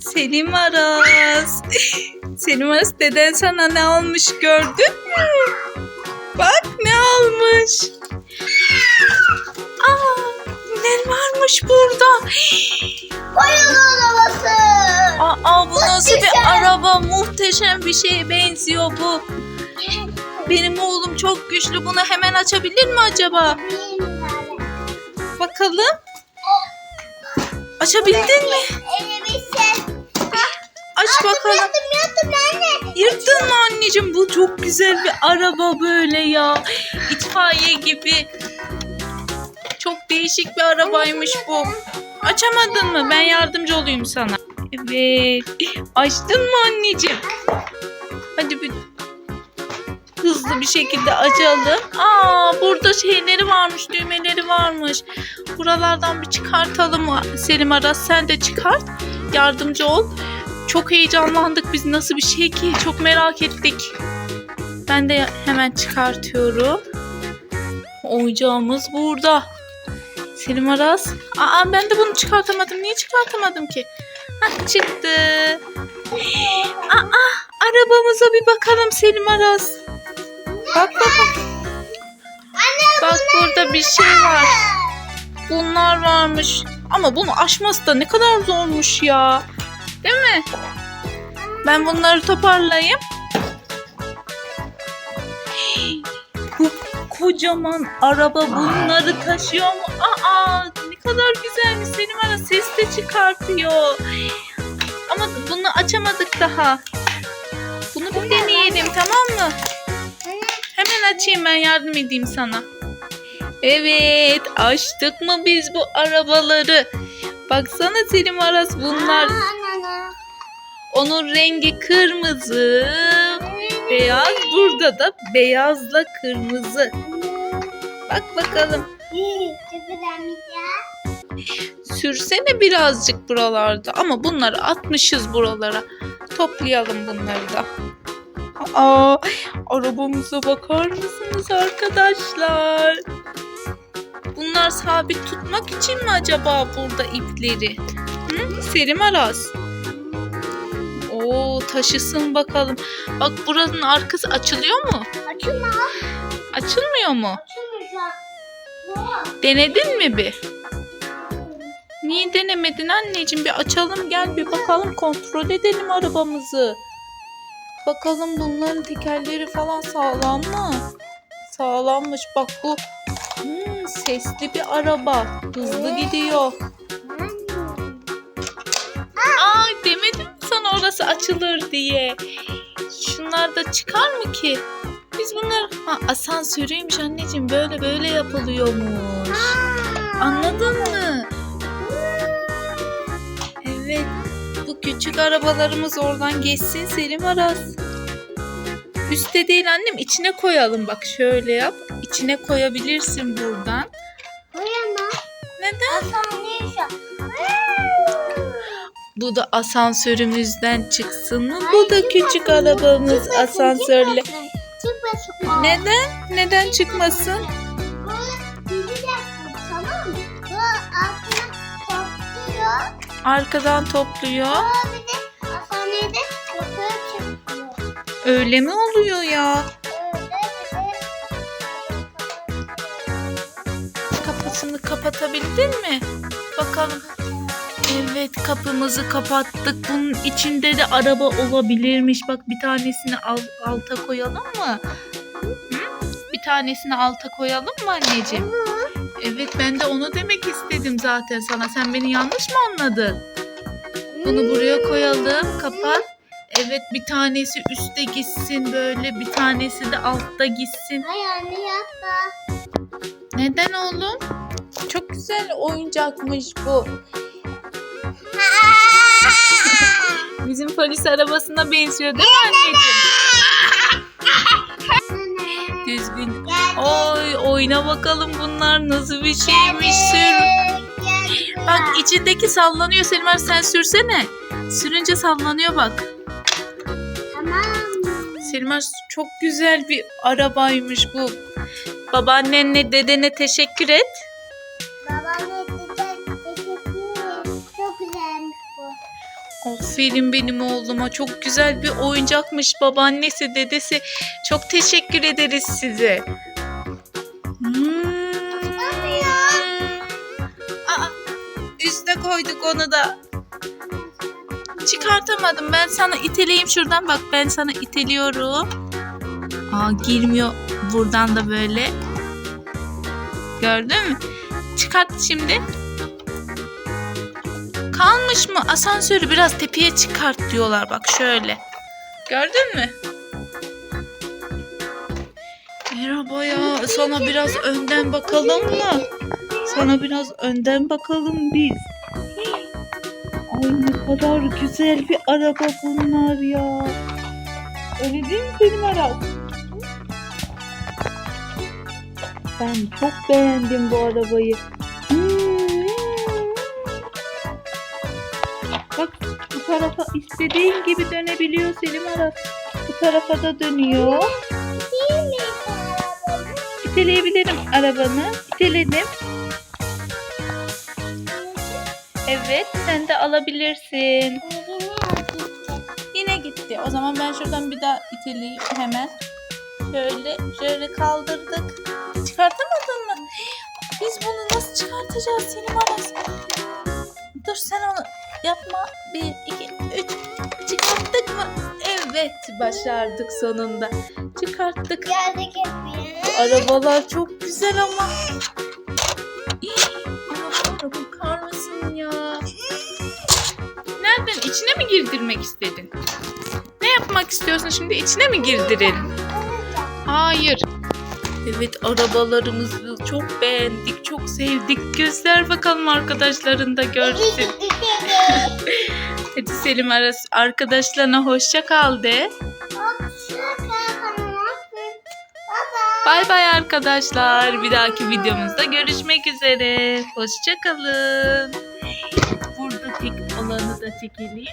Selim Aras. Selim Aras deden sana ne almış gördün mü? Bak ne almış. Aa, ne varmış burada? Oyun arabası. Aa, bu nasıl bir araba? Muhteşem bir şeye benziyor bu. Benim oğlum çok güçlü. Bunu hemen açabilir mi acaba? Bakalım. Açabildin mi? Aç bakalım. Yattım yattım anne. Yırttın mı anneciğim? Bu çok güzel bir araba böyle ya. İtfaiye gibi. Çok değişik bir arabaymış bu. Açamadın mı? Ben yardımcı olayım sana. Evet. Açtın mı anneciğim? Hadi bir hızlı bir şekilde açalım. Aa burada şeyleri varmış, düğmeleri varmış. Buralardan bir çıkartalım Selim Aras. Sen de çıkart. Yardımcı ol. Çok heyecanlandık biz nasıl bir şey ki çok merak ettik. Ben de hemen çıkartıyorum. Oyuncağımız burada. Selim Aras. Aa ben de bunu çıkartamadım. Niye çıkartamadım ki? Hah çıktı. Aa arabamıza bir bakalım Selim Aras. Bak bak bak. Burada bir şey var. Bunlar varmış. Ama bunu aşması da ne kadar zormuş ya. Değil mi? Ben bunları toparlayayım. Bu kocaman araba bunları taşıyor mu? Aa ne kadar güzelmiş Selim Ara ses de çıkartıyor. Ama bunu açamadık daha. Bunu bir deneyelim tamam mı? Hemen açayım ben yardım edeyim sana. Evet açtık mı biz bu arabaları? Baksana Selim Aras bunlar Anana. Onun rengi kırmızı, beyaz. Burada da beyazla kırmızı. Bak bakalım. Sürsene birazcık buralarda. Ama bunları atmışız buralara. Toplayalım bunları da. Aa, arabamıza bakar mısınız arkadaşlar? Bunlar sabit tutmak için mi acaba burada ipleri? Hı? Selim Aras. Taşısın bakalım. Bak buranın arkası açılıyor mu? Açılma. Açılmıyor mu? Açılmayacak. Denedin mi bir? Niye denemedin anneciğim? Bir açalım gel bir bakalım kontrol edelim arabamızı. Bakalım bunların tekerleri falan sağlam mı? Sağlammış. Bak bu hmm, sesli bir araba. Hızlı gidiyor. Açılır diye. Şunlar da çıkar mı ki? Biz bunlar ha, asansörüymüş anneciğim böyle böyle yapılıyormuş. Anladın mı? Evet. Bu küçük arabalarımız oradan geçsin Selim Aras. Üste değil annem içine koyalım bak şöyle yap. İçine koyabilirsin buradan. Koyamam. Neden? Asansör. Bu da asansörümüzden çıksın mı? Bu da küçük arabamız asansörle. Neden? Neden çıkmasın? Arkadan topluyor. Öyle mi oluyor ya? Kapısını kapatabildin mi? Bakalım. Evet kapımızı kapattık. Bunun içinde de araba olabilirmiş. Bak bir tanesini al- alta koyalım mı? Hı? Bir tanesini alta koyalım mı anneciğim? Evet ben de onu demek istedim zaten sana. Sen beni yanlış mı anladın? Bunu buraya koyalım. Kapat. Evet bir tanesi üstte gitsin böyle. Bir tanesi de altta gitsin. Hayır anne yapma. Neden oğlum? Çok güzel oyuncakmış bu. Bizim polis arabasına benziyor değil mi anneciğim? Düzgün. Oy oyna bakalım bunlar nasıl bir şeymiş sür. Bak içindeki sallanıyor Selmer sen sürsene. Sürünce sallanıyor bak. Tamam. Selmer çok güzel bir arabaymış bu. Babaannenle dedene teşekkür et. Aferin benim oğluma. Çok güzel bir oyuncakmış babaannesi, dedesi. Çok teşekkür ederiz size. Hmm. Aa, üste koyduk onu da. Çıkartamadım. Ben sana iteleyeyim şuradan. Bak ben sana iteliyorum. Aa girmiyor buradan da böyle. Gördün mü? Çıkart şimdi. Kalmış mı? Asansörü biraz tepeye çıkart diyorlar bak şöyle. Gördün mü? Merhaba ya. Sana biraz önden bakalım mı? Sana biraz önden bakalım biz. Ay ne kadar güzel bir araba bunlar ya. Öyle değil mi benim arabam? Ben çok beğendim bu arabayı. Tarafa istediğin gibi dönebiliyor Selim Aras. Bu tarafa da dönüyor. İteleyebilirim arabanı. İteledim. Evet sen de alabilirsin. Yine gitti. O zaman ben şuradan bir daha iteleyeyim hemen. Şöyle şöyle kaldırdık. Çıkartamadın mı? Biz bunu nasıl çıkartacağız Selim Aras? Dur sen onu yapma. Bir, iki, üç. Çıkarttık mı? Evet başardık sonunda. Çıkarttık. Geldik hep Bu arabalar çok güzel ama. Arabalara bakar mısın ya? Nereden? içine mi girdirmek istedin? Ne yapmak istiyorsun şimdi? İçine mi girdirelim? Hayır. Evet arabalarımızı çok beğendik, çok sevdik. Göster bakalım arkadaşların da görsün. Hadi Selim arkadaşlarına hoşça kal de. Bay bay arkadaşlar. Bir dahaki videomuzda görüşmek üzere. Hoşça kalın. Burada tek olanı da çekelim.